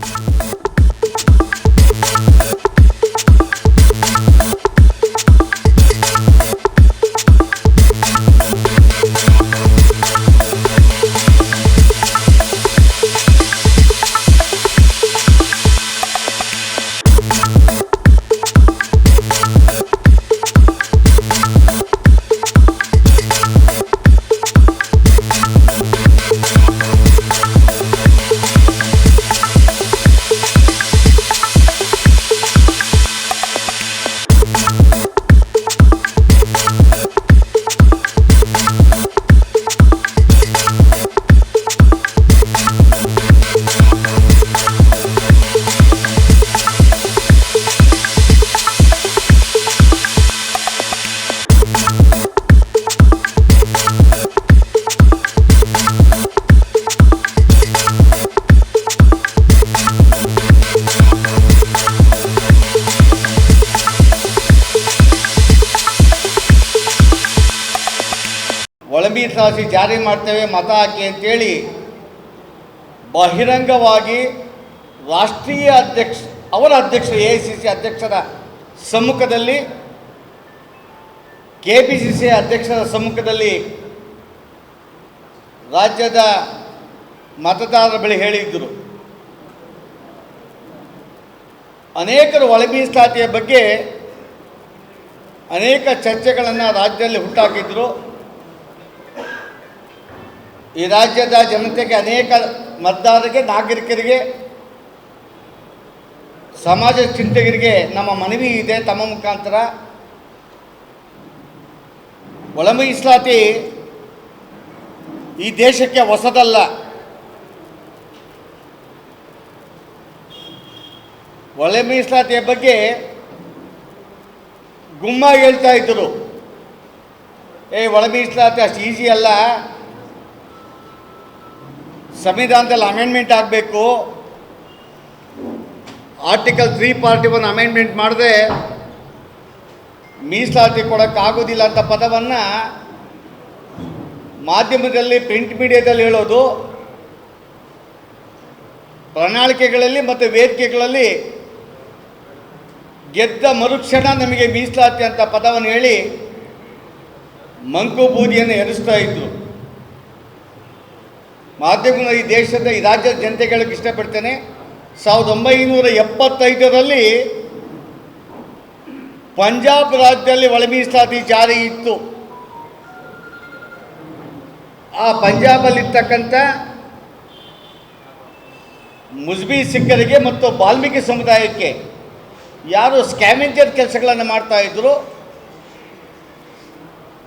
Bye. ಒಳಮೀಸಲಾತಿ ಜಾರಿ ಮಾಡ್ತೇವೆ, ಮತ ಹಾಕಿ ಅಂತೇಳಿ ಬಹಿರಂಗವಾಗಿ ರಾಷ್ಟ್ರೀಯ ಅಧ್ಯಕ್ಷ, ಅವರ ಅಧ್ಯಕ್ಷ, ಎ ಅಧ್ಯಕ್ಷರ ಸಮ್ಮುಖದಲ್ಲಿ, ಕೆ ಅಧ್ಯಕ್ಷರ ಸಮ್ಮುಖದಲ್ಲಿ ರಾಜ್ಯದ ಮತದಾರರ ಬಳಿ ಹೇಳಿದ್ದರು ಅನೇಕರು ಒಳ ಬಗ್ಗೆ ಅನೇಕ ಚರ್ಚೆಗಳನ್ನು ರಾಜ್ಯದಲ್ಲಿ ಹುಟ್ಟಾಕಿದ್ರು. ಈ ರಾಜ್ಯದ ಜನತೆಗೆ ಅನೇಕ ಮತದಾರರಿಗೆ, ನಾಗರಿಕರಿಗೆ, ಸಮಾಜ ಚಿಂತಕರಿಗೆ ನಮ್ಮ ಮನವಿ ಇದೆ. ತಮ್ಮ ಮುಖಾಂತರ ಒಳ ಈ ದೇಶಕ್ಕೆ ಹೊಸದಲ್ಲ. ಒಳ ಮೀಸಲಾತಿಯ ಬಗ್ಗೆ ಗುಮ್ಮ ಹೇಳ್ತಾ ಇದ್ದರು ಏ ಒಳ ಮೀಸಲಾತಿ ಅಷ್ಟು ಈಸಿ ಅಲ್ಲ. ಸಂವಿಧಾನದಲ್ಲಿ ಅಮೆಂಡ್ಮೆಂಟ್ ಆಗಬೇಕು. Article three part one amendment ಮಾಡಿದ್ರೆ ಮೀಸಲಾತಿ ಕೊಡೋಕ್ಕಾಗೋದಿಲ್ಲ ಅಂತ ಪದವನ್ನು ಮಾಧ್ಯಮದಲ್ಲಿ ಪ್ರಿಂಟ್ ಮೀಡಿಯಾದಲ್ಲಿ ಹೇಳೋದು. ಪ್ರಣಾಳಿಕೆಗಳಲ್ಲಿ ಮತ್ತು ವೇದಿಕೆಗಳಲ್ಲಿ ಗೆದ್ದ ಮರುಕ್ಷಣ ನಮಗೆ ಮೀಸಲಾತಿ ಅಂತ ಪದವನ್ನು ಹೇಳಿ ಮಂಕು ಬೂದಿಯನ್ನು ಎರಿಸ್ತಾ ಇದ್ರು. ಮಾಧ್ಯಮಗಳು ಈ ದೇಶದ, ಈ ರಾಜ್ಯದ ಜನತೆಗಳಿಗೆ ಇಷ್ಟಪಡ್ತೇನೆ. ಸಾವಿರದ ಒಂಬೈನೂರ ಎಪ್ಪತ್ತೈದರಲ್ಲಿ ಪಂಜಾಬ್ ರಾಜ್ಯದಲ್ಲಿ ಒಳ ಮೀಸಲಾತಿ ಜಾರಿ ಇತ್ತು. ಆ ಪಂಜಾಬಲ್ಲಿರ್ತಕ್ಕಂಥ ಮುಜ್ಬಿ ಸಿಖ್ಖರಿಗೆ ಮತ್ತು ವಾಲ್ಮೀಕಿ ಸಮುದಾಯಕ್ಕೆ ಯಾರು ಸ್ಕ್ಯಾಮೆಂಜರ್ ಕೆಲಸಗಳನ್ನು ಮಾಡ್ತಾ ಇದ್ರು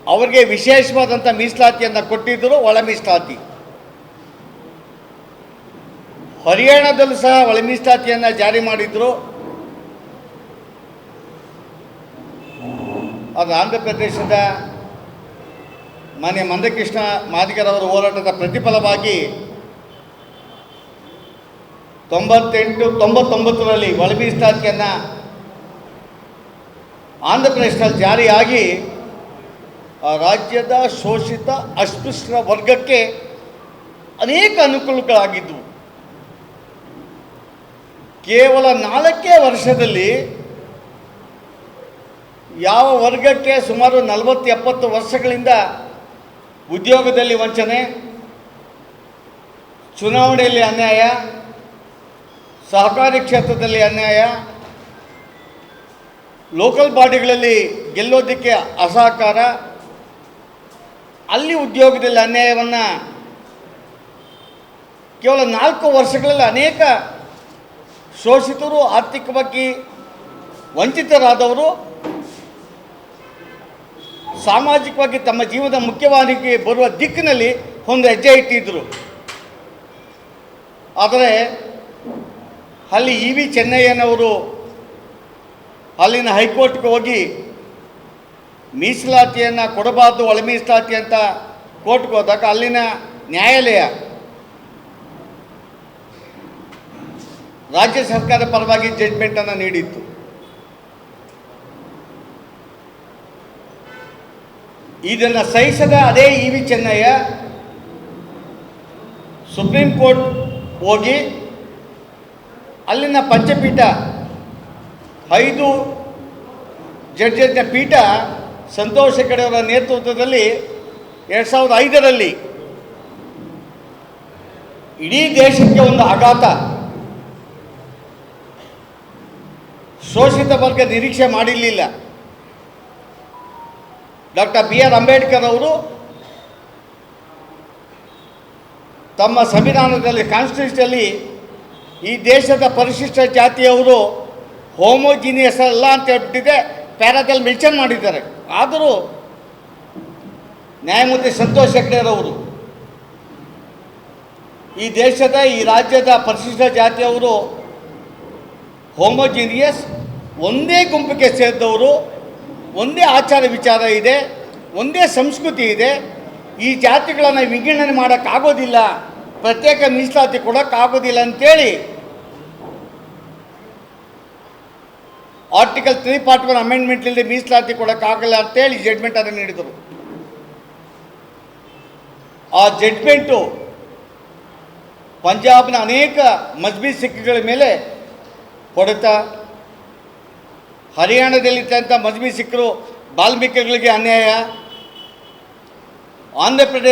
ಅವರಿಗೆ ವಿಶೇಷವಾದಂಥ ಮೀಸಲಾತಿಯನ್ನು ಕೊಟ್ಟಿದ್ದರು, ಒಳ ಮೀಸಲಾತಿ. ಹರಿಯಾಣದಲ್ಲೂ ಸಹ ಒಳ ಮೀಸಲಾತಿಯನ್ನು ಜಾರಿ ಮಾಡಿದ್ರು. ಅದು ಆಂಧ್ರ ಪ್ರದೇಶದ ಮಾನ್ಯ ಮಂದಕೃಷ್ಣ ಮಾದಿಗರವರ ಹೋರಾಟದ ಪ್ರತಿಫಲವಾಗಿ ತೊಂಬತ್ತೆಂಟು, ತೊಂಬತ್ತೊಂಬತ್ತರಲ್ಲಿ ಒಳ ಮೀಸಲಾತಿಯನ್ನು ಆಂಧ್ರ ಪ್ರದೇಶದಲ್ಲಿ ಜಾರಿಯಾಗಿ ಆ ರಾಜ್ಯದ ಶೋಷಿತ ಅಸ್ಪೃಶ್ಯ ವರ್ಗಕ್ಕೆ ಅನೇಕ ಅನುಕೂಲಗಳಾಗಿದ್ದವು ಕೇವಲ ನಾಲ್ಕೇ ವರ್ಷದಲ್ಲಿ ಯಾವ ವರ್ಗಕ್ಕೆ ಸುಮಾರು ನಲವತ್ತು ಎಪ್ಪತ್ತು ವರ್ಷಗಳಿಂದ ಉದ್ಯೋಗದಲ್ಲಿ ವಂಚನೆ, ಚುನಾವಣೆಯಲ್ಲಿ ಅನ್ಯಾಯ, ಸಹಕಾರಿ ಕ್ಷೇತ್ರದಲ್ಲಿ ಅನ್ಯಾಯ, ಲೋಕಲ್ ಬಾಡಿಗಳಲ್ಲಿ ಗೆಲ್ಲೋದಕ್ಕೆ ಅಸಹಕಾರ, ಅಲ್ಲಿ ಉದ್ಯೋಗದಲ್ಲಿ ಅನ್ಯಾಯವನ್ನು ಕೇವಲ ನಾಲ್ಕು ವರ್ಷಗಳಲ್ಲಿ ಅನೇಕ ಶೋಷಿತರು, ಆರ್ಥಿಕವಾಗಿ ವಂಚಿತರಾದವರು ಸಾಮಾಜಿಕವಾಗಿ ತಮ್ಮ ಜೀವನದ ಮುಖ್ಯವಾಹಿನಿಗೆ ಬರುವ ದಿಕ್ಕಿನಲ್ಲಿ ಒಂದು ಹೆಜ್ಜೆ ಇಟ್ಟಿದ್ದರು ಆದರೆ ಅಲ್ಲಿ ಇ ವಿ ಚೆನ್ನಯ್ಯನವರು ಅಲ್ಲಿನ ಹೈಕೋರ್ಟ್ಗೆ ಹೋಗಿ ಮೀಸಲಾತಿಯನ್ನು ಕೊಡಬಾರ್ದು ಒಳ ಮೀಸಲಾತಿ ಅಂತ ಕೋರ್ಟ್ಗೆ ಹೋದಾಗ ಅಲ್ಲಿನ ನ್ಯಾಯಾಲಯ ರಾಜ್ಯ ಸರ್ಕಾರ ಪರವಾಗಿ ಅನ್ನು ನೀಡಿತ್ತು. ಇದನ್ನು ಸಹಿಸದ ಅದೇ E V Chinnaiah supreme court ಹೋಗಿ ಅಲ್ಲಿನ ಪಂಚಪೀಠ ಐದು ಜಡ್ಜಸ್ನ ಪೀಠ ಸಂತೋಷ್ ಹೆಗಡೆಯವರ ನೇತೃತ್ವದಲ್ಲಿ ಎರಡು ಸಾವಿರದ ಐದರಲ್ಲಿ ಇಡೀ ದೇಶಕ್ಕೆ ಒಂದು ಆಘಾತ. ಶೋಷಿತ ವರ್ಗ ನಿರೀಕ್ಷೆ ಮಾಡಿರಲಿಲ್ಲ. ಡಾಕ್ಟರ್ ಬಿ ಆರ್ ಅಂಬೇಡ್ಕರ್ ಅವರು ತಮ್ಮ ಸಂವಿಧಾನದಲ್ಲಿ ಕಾನ್ಸ್ಟಿಟ್ಯೂಷನಲ್ಲಿ ಈ ದೇಶದ ಪರಿಶಿಷ್ಟ ಜಾತಿಯವರು ಹೋಮೋಜಿನಿಯಸ್ ಅಲ್ಲ ಅಂತ ಹೇಳ್ಬಿಟ್ಟಿದೆ ಪ್ಯಾರಾದಲ್ಲಿ ಮೆನ್ಷನ್ ಮಾಡಿದ್ದಾರೆ. ಆದರೂ ನ್ಯಾಯಮೂರ್ತಿ ಸಂತೋಷ್ ಹೆಗ್ಡೆರವರು ಈ ದೇಶದ, ಈ ರಾಜ್ಯದ ಪರಿಶಿಷ್ಟ ಜಾತಿಯವರು ಹೋಮೋಜಿನಿಯಸ್ ಒಂದೇ ಗುಂಪಿಗೆ ಸೇರಿದವರು, ಒಂದೇ ಆಚಾರ ವಿಚಾರ ಇದೆ, ಒಂದೇ ಸಂಸ್ಕೃತಿ ಇದೆ, ಈ ಜಾತಿಗಳನ್ನು ವಿಂಗಡಣೆ ಮಾಡೋಕ್ಕಾಗೋದಿಲ್ಲ ಪ್ರತ್ಯೇಕ ಮೀಸಲಾತಿ ಕೊಡೋಕ್ಕಾಗೋದಿಲ್ಲ ಅಂತೇಳಿ ಆರ್ಟಿಕಲ್ ತ್ರೀ ಪಾರ್ಟ್ ಒನ್ ಅಮೆಂಡ್ಮೆಂಟ್ನಲ್ಲಿ ಮೀಸಲಾತಿ ಕೊಡೋಕ್ಕಾಗಲ್ಲ ಅಂತೇಳಿ ಜಡ್ಮೆಂಟನ್ನು ನೀಡಿದರು. ಆ ಜಡ್ಮೆಂಟು ಪಂಜಾಬ್ನ ಅನೇಕ ಮಜ್ಬಿ ಸಿಖ್ಗಳ ಮೇಲೆ ಹೊಡೆತ. ಹರಿಯಾಣದಲ್ಲಿದ್ದಂಥ ಮದುವೆ ಸಿಕ್ಕರು ಬಾಲ್ಮೀಕಿಗಳಿಗೆ ಅನ್ಯಾಯ. ಆಂಧ್ರ ಪ್ರದೇಶ